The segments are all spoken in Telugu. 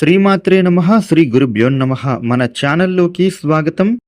శ్రీమాత్రే నమ శ్రీ గురుభ్యో నమ. మన ఛానల్లోకి స్వాగతం.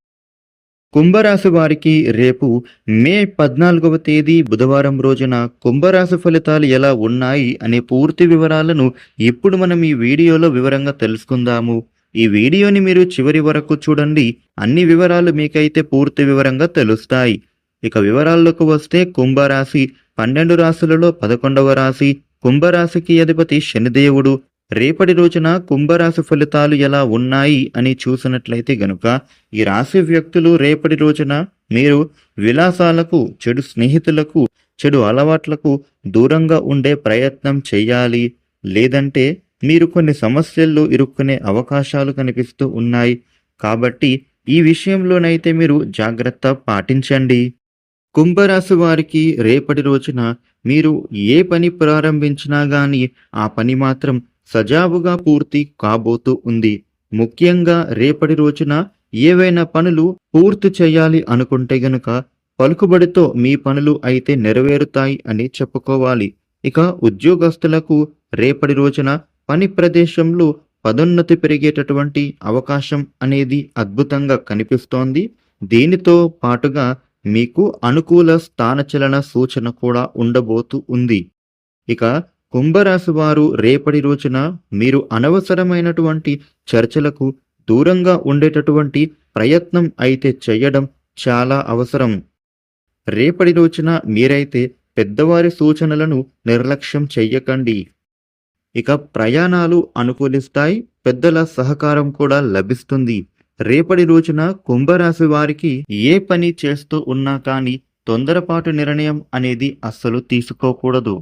కుంభరాశి వారికి రేపు మే పద్నాలుగవ తేదీ బుధవారం రోజున కుంభరాశి ఫలితాలు ఎలా ఉన్నాయి అనే పూర్తి వివరాలను ఇప్పుడు మనం ఈ వీడియోలో వివరంగా తెలుసుకుందాము. ఈ వీడియోని మీరు చివరి వరకు చూడండి. అన్ని వివరాలు మీకైతే పూర్తి వివరంగా తెలుస్తాయి. ఇక వివరాల్లోకి వస్తే కుంభరాశి పన్నెండు రాశులలో పదకొండవ రాశి. కుంభరాశికి అధిపతి శనిదేవుడు. రేపటి రోజున కుంభరాశి ఫలితాలు ఎలా ఉన్నాయి అని చూసినట్లయితే గనుక ఈ రాశి వ్యక్తులు రేపటి రోజున మీరు విలాసాలకు చెడు స్నేహితులకు చెడు అలవాట్లకు దూరంగా ఉండే ప్రయత్నం చేయాలి. లేదంటే మీరు కొన్ని సమస్యల్లో ఇరుక్కునే అవకాశాలు కనిపిస్తూ ఉన్నాయి. కాబట్టి ఈ విషయంలోనైతే మీరు జాగ్రత్త పాటించండి. కుంభరాశి వారికి రేపటి రోజున మీరు ఏ పని ప్రారంభించినా గాని ఆ పని మాత్రం సజావుగా పూర్తి కాబోతూ ఉంది. ముఖ్యంగా రేపటి రోజున ఏవైనా పనులు పూర్తి చేయాలి అనుకుంటే గనుక పలుకుబడితో మీ పనులు అయితే నెరవేరుతాయి అని చెప్పుకోవాలి. ఇక ఉద్యోగస్తులకు రేపటి రోజున పని ప్రదేశంలో పదోన్నతి పెరిగేటటువంటి అవకాశం అనేది అద్భుతంగా కనిపిస్తోంది. దీనితో పాటుగా మీకు అనుకూల స్థానచలన సూచన కూడా ఉండబోతూ ఉంది. ఇక కుంభరాశి వారు రేపటి రోజున మీరు అనవసరమైనటువంటి చర్చలకు దూరంగా ఉండేటటువంటి ప్రయత్నం అయితే చేయడం చాలా అవసరం. రేపటి రోజున మీరైతే పెద్దవారి సూచనలను నిర్లక్ష్యం చెయ్యకండి. ఇక ప్రయాణాలు అనుకూలిస్తాయి పెద్దల సహకారం కూడా లభిస్తుంది. రేపటి రోజున కుంభరాశి వారికి ఏ పని చేస్తూ ఉన్నా కానీ తొందరపాటు నిర్ణయం అనేది అస్సలు తీసుకోకూడదు.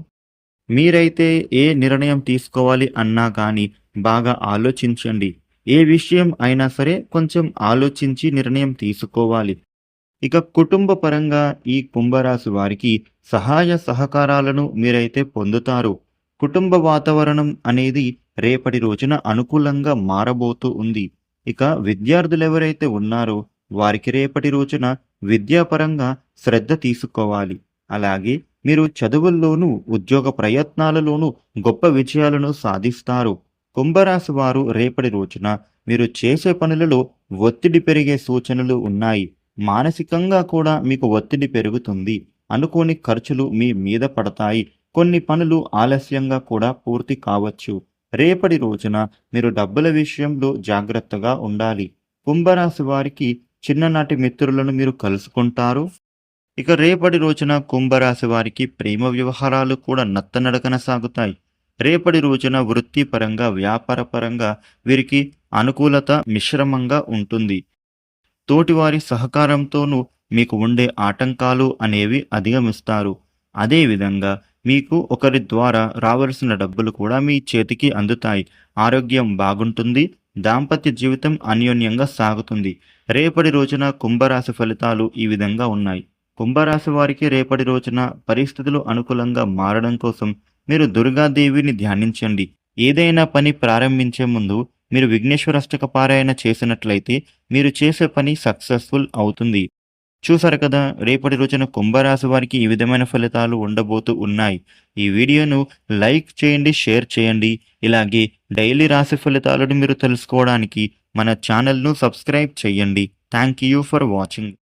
మీరైతే ఏ నిర్ణయం తీసుకోవాలి అన్నా కానీ బాగా ఆలోచించండి. ఏ విషయం అయినా సరే కొంచెం ఆలోచించి నిర్ణయం తీసుకోవాలి. ఇక కుటుంబ పరంగా ఈ కుంభరాశి వారికి సహాయ సహకారాలను మీరైతే పొందుతారు. కుటుంబ వాతావరణం అనేది రేపటి రోజున అనుకూలంగా మారబోతూ ఉంది. ఇక విద్యార్థులు ఎవరైతే ఉన్నారో వారికి రేపటి రోజున విద్యాపరంగా శ్రద్ధ తీసుకోవాలి. అలాగే మీరు చదువుల్లోనూ ఉద్యోగ ప్రయత్నాలలోనూ గొప్ప విజయాలను సాధిస్తారు. కుంభరాశి వారు రేపటి రోజున మీరు చేసే పనులలో ఒత్తిడి పెరిగే సూచనలు ఉన్నాయి. మానసికంగా కూడా మీకు ఒత్తిడి పెరుగుతుంది. అనుకోని ఖర్చులు మీ మీద పడతాయి. కొన్ని పనులు ఆలస్యంగా కూడా పూర్తి కావచ్చు. రేపటి రోజున మీరు డబ్బుల విషయంలో జాగ్రత్తగా ఉండాలి. కుంభరాశి వారికి చిన్ననాటి మిత్రులను మీరు కలుసుకుంటారు. ఇక రేపటి రోజున కుంభరాశి వారికి ప్రేమ వ్యవహారాలు కూడా నత్తనడకన సాగుతాయి. రేపటి రోజున వృత్తిపరంగా వ్యాపారపరంగా వీరికి అనుకూలత మిశ్రమంగా ఉంటుంది. తోటివారి సహకారంతోనూ మీకు ఉండే ఆటంకాలు అనేవి అధిగమిస్తారు. అదేవిధంగా మీకు ఒకరి ద్వారా రావలసిన డబ్బులు కూడా మీ చేతికి అందుతాయి. ఆరోగ్యం బాగుంటుంది దాంపత్య జీవితం అన్యోన్యంగా సాగుతుంది. రేపటి రోజున కుంభరాశి ఫలితాలు ఈ విధంగా ఉన్నాయి. కుంభరాశి వారికి రేపటి రోజున పరిస్థితులు అనుకూలంగా మారడం కోసం మీరు దుర్గాదేవిని ధ్యానించండి. ఏదైనా పని ప్రారంభించే ముందు మీరు విఘ్నేశ్వరష్టక పారాయణ చేసినట్లయితే మీరు చేసే పని సక్సెస్ఫుల్ అవుతుంది. చూసారు కదా రేపటి రోజున కుంభరాశి వారికి ఈ విధమైన ఫలితాలు ఉండబోతూ ఉన్నాయి. ఈ వీడియోను లైక్ చేయండి షేర్ చేయండి. ఇలాగే డైలీ రాశి ఫలితాలను మీరు తెలుసుకోవడానికి మన ఛానల్ను సబ్స్క్రైబ్ చేయండి. Thank you for watching.